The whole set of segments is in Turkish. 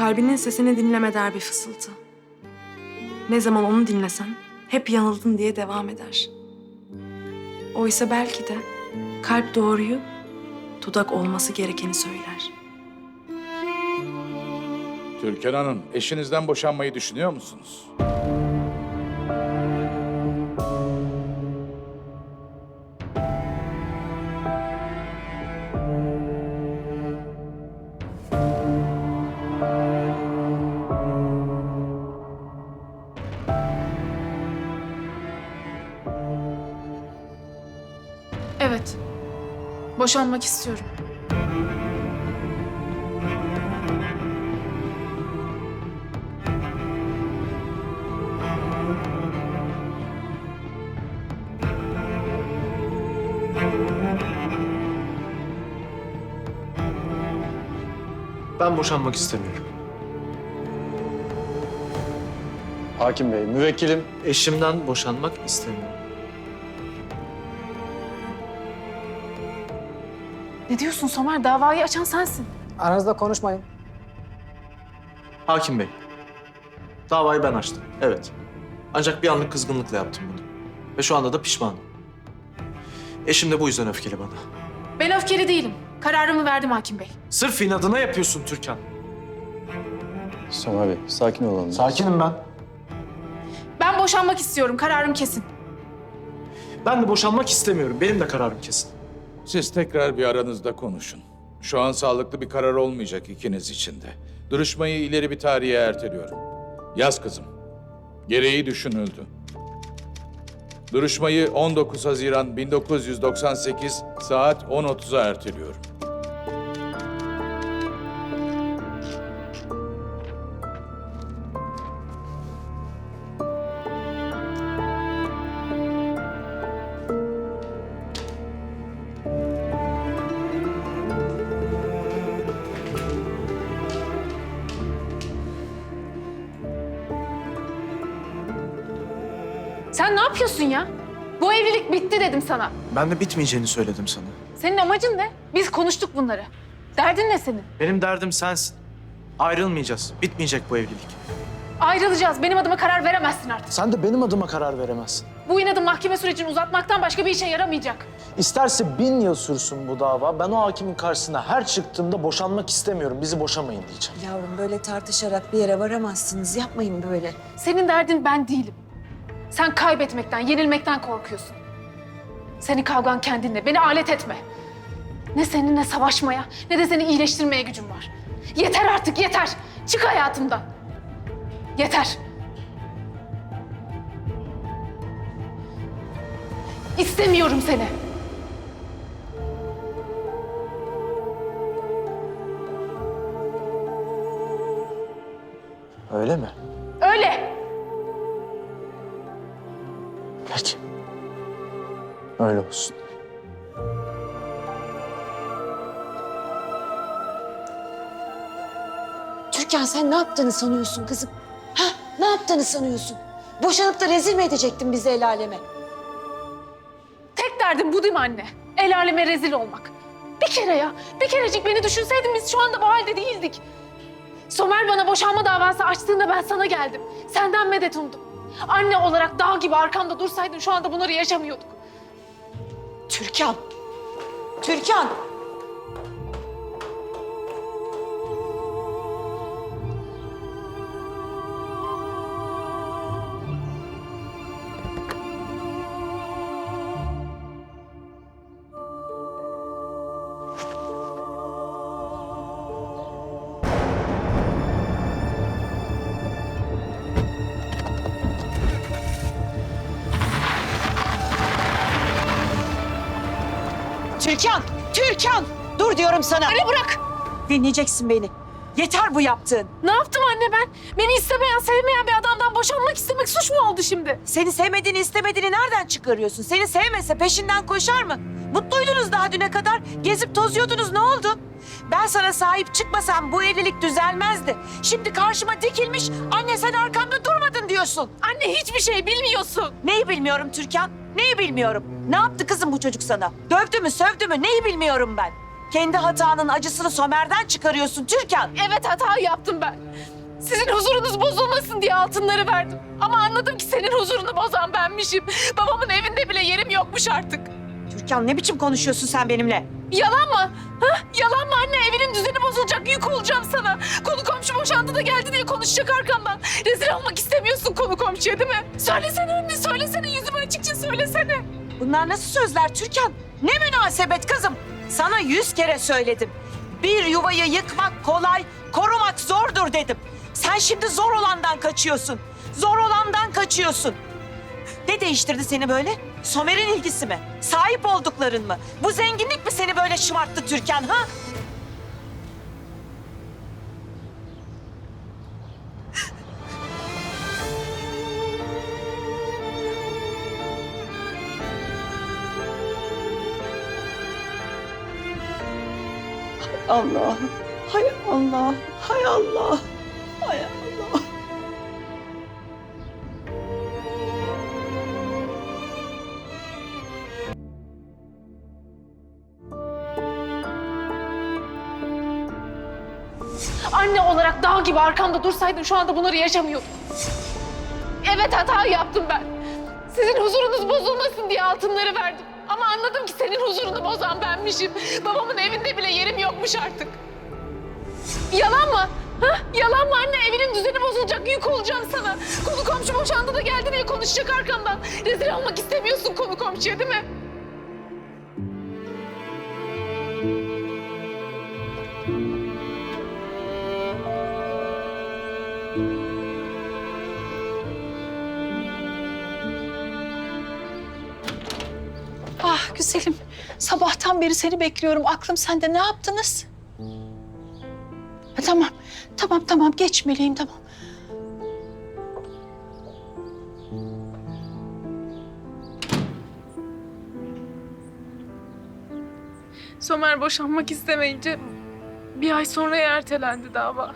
Kalbinin sesini dinleme der bir fısıltı. Ne zaman onu dinlesen hep yanıldın diye devam eder. Oysa belki de kalp doğruyu, dudak olması gerekeni söyler. Türkan Hanım, eşinizden boşanmayı düşünüyor musunuz? Evet. Boşanmak istiyorum. Ben boşanmak istemiyorum. Hakim Bey, müvekkilim eşimden boşanmak istemiyor. Ne diyorsun Somer? Davayı açan sensin. Aranızda konuşmayın. Hakim Bey, davayı ben açtım. Evet. Ancak bir anlık kızgınlıkla yaptım bunu. Ve şu anda da pişmanım. Eşim de bu yüzden öfkeli bana. Ben öfkeli değilim. Kararımı verdim hakim bey. Sırf inadına yapıyorsun Türkan. Somer Bey, sakin olalım. Sakinim ben. Ben boşanmak istiyorum. Kararım kesin. Ben de boşanmak istemiyorum. Benim de kararım kesin. Siz tekrar bir aranızda konuşun. Şu an sağlıklı bir karar olmayacak ikiniz için de. Duruşmayı ileri bir tarihe erteliyorum. Yaz kızım. Gereği düşünüldü. Duruşmayı 19 Haziran 1998 saat 10.30'a erteliyorum. Sen ne yapıyorsun ya? Bu evlilik bitti dedim sana. Ben de bitmeyeceğini söyledim sana. Senin amacın ne? Biz konuştuk bunları. Derdin ne senin? Benim derdim sensin. Ayrılmayacağız. Bitmeyecek bu evlilik. Ayrılacağız. Benim adıma karar veremezsin artık. Sen de benim adıma karar veremezsin. Bu inadın mahkeme sürecini uzatmaktan başka bir işe yaramayacak. İsterse bin yıl sürsün bu dava. Ben o hakimin karşısına her çıktığımda boşanmak istemiyorum. Bizi boşamayın diyeceğim. Yavrum böyle tartışarak bir yere varamazsınız. Yapmayın böyle. Senin derdin ben değilim. Sen kaybetmekten, yenilmekten korkuyorsun. Senin kavgan kendinle. Beni alet etme. Ne seninle savaşmaya ne de seni iyileştirmeye gücüm var. Yeter artık yeter. Çık hayatımdan. Yeter. İstemiyorum seni. Öyle mi? Öyle olsun. Türkan sen ne yaptığını sanıyorsun kızım? Ha? Ne yaptığını sanıyorsun? Boşanıp da rezil mi edecektin bizi el aleme? Tek derdim bu değil mi anne? El aleme rezil olmak. Bir kere ya, bir kerecik beni düşünseydin biz şu anda bu halde değildik. Somer bana boşanma davası açtığında ben sana geldim. Senden medet umdum. Anne olarak dağ gibi arkamda dursaydın şu anda bunları yaşamıyorduk. Türkan! Türkan! Türkan! Türkan! Dur diyorum sana. Anne bırak! Dinleyeceksin beni. Yeter bu yaptığın. Ne yaptım anne ben? Beni istemeyen, sevmeyen bir adamdan boşanmak istemek suç mu oldu şimdi? Seni sevmediğini istemediğini nereden çıkarıyorsun? Seni sevmese peşinden koşar mı? Mutluydunuz daha düne kadar. Gezip tozuyordunuz ne oldu? Ben sana sahip çıkmasam bu evlilik düzelmezdi. Şimdi karşıma dikilmiş anne sen arkamda durmadın diyorsun. Anne hiçbir şey bilmiyorsun. Neyi bilmiyorum Türkan? Neyi bilmiyorum? Ne yaptı kızım bu çocuk sana? Dövdü mü sövdü mü neyi bilmiyorum ben? Kendi hatanın acısını Somer'den çıkarıyorsun Türkan. Evet hata yaptım ben. Sizin huzurunuz bozulmasın diye altınları verdim. Ama anladım ki senin huzurunu bozan benmişim. Babamın evinde bile yerim yokmuş artık. Türkan ne biçim konuşuyorsun sen benimle? Yalan mı? Ha? Yalan mı anne? Evinin düzeni bozulacak. Yük olacağım sana. Konu komşu boşandı da geldi diye konuşacak arkamdan. Rezil olmak istemiyorsun konu komşuya değil mi? Söylesene anne, söylesene. Yüzüme açıkça söylesene. Bunlar nasıl sözler Türkan? Ne münasebet kızım? Sana yüz kere söyledim. Bir yuvayı yıkmak kolay, korumak zordur dedim. Sen şimdi zor olandan kaçıyorsun. Zor olandan kaçıyorsun. Ne değiştirdi seni böyle? Somer'in ilgisi mi? Sahip oldukların mı? Bu zenginlik mi seni böyle şımarttı Türkan ha? Allah, hay Allah, hay Allah, hay Allah. Anne olarak dağ gibi arkamda dursaydın şu anda bunları yaşamıyordum. Evet hata yaptım ben. Sizin huzurunuz bozulmasın diye altınları verdim. Ama anladım ki senin huzurunu bozan benmişim. Babamın evinde bile yerim yokmuş artık. Yalan mı? Ha? Yalan mı anne? Evinin düzeni bozulacak. Yük olacağım sana. Konu komşu boşandı da geldi diye konuşacak arkamdan. Rezil olmak istemiyorsun konu komşuya değil mi? Ah güzelim. Sabahtan beri seni bekliyorum. Aklım sende. Ne yaptınız? Ha, tamam. Tamam tamam. Geçmeliyim tamam. Somer boşanmak istemeyince bir ay sonra ertelendi dava.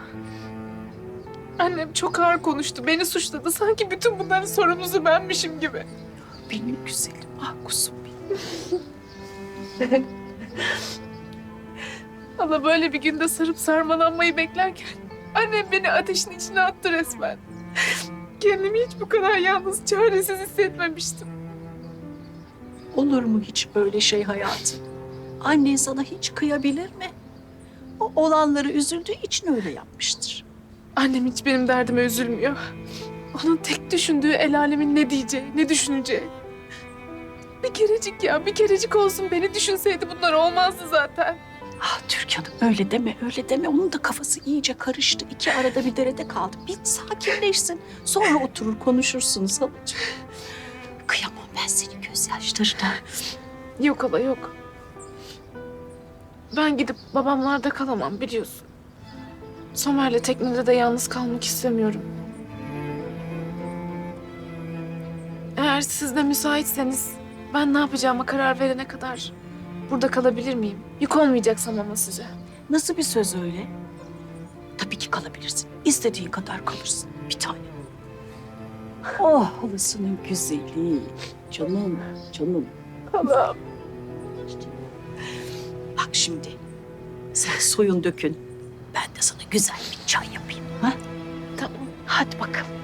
Annem çok ağır konuştu. Beni suçladı. Sanki bütün bunların sorumlusu benmişim gibi. Benim güzelim. Ah kuzum. Ama böyle bir günde sarıp sarmalanmayı beklerken annem beni ateşin içine attı resmen. Kendimi hiç bu kadar yalnız, çaresiz hissetmemiştim. Olur mu hiç böyle şey hayatım? Annen sana hiç kıyabilir mi? O olanları üzüldüğü için öyle yapmıştır. Annem hiç benim derdime üzülmüyor. Onun tek düşündüğü el alemin ne diyeceği, ne düşüneceği. Bir kerecik ya, bir kerecik olsun beni düşünseydi bunlar olmazdı zaten. Ah Türkan'ım öyle deme öyle deme. Onun da kafası iyice karıştı. İki arada bir derede kaldı. Bir sakinleşsin. Sonra oturur konuşursunuz halacığım. Kıyamam ben senin gözyaşlarına. Yok hala yok. Ben gidip babamlarda kalamam biliyorsun. Somer'le teknede de yalnız kalmak istemiyorum. Eğer siz de müsaitseniz ben ne yapacağıma karar verene kadar burada kalabilir miyim? Yük olmayacaksam ama size. Nasıl bir söz öyle? Tabii ki kalabilirsin. İstediğin kadar kalırsın. Bir tane. Oh halasının güzeli. Canım, canım. Halam. Bak şimdi. Sen soyun dökün. Ben de sana güzel bir çay yapayım. Ha? Tamam. Hadi bakalım.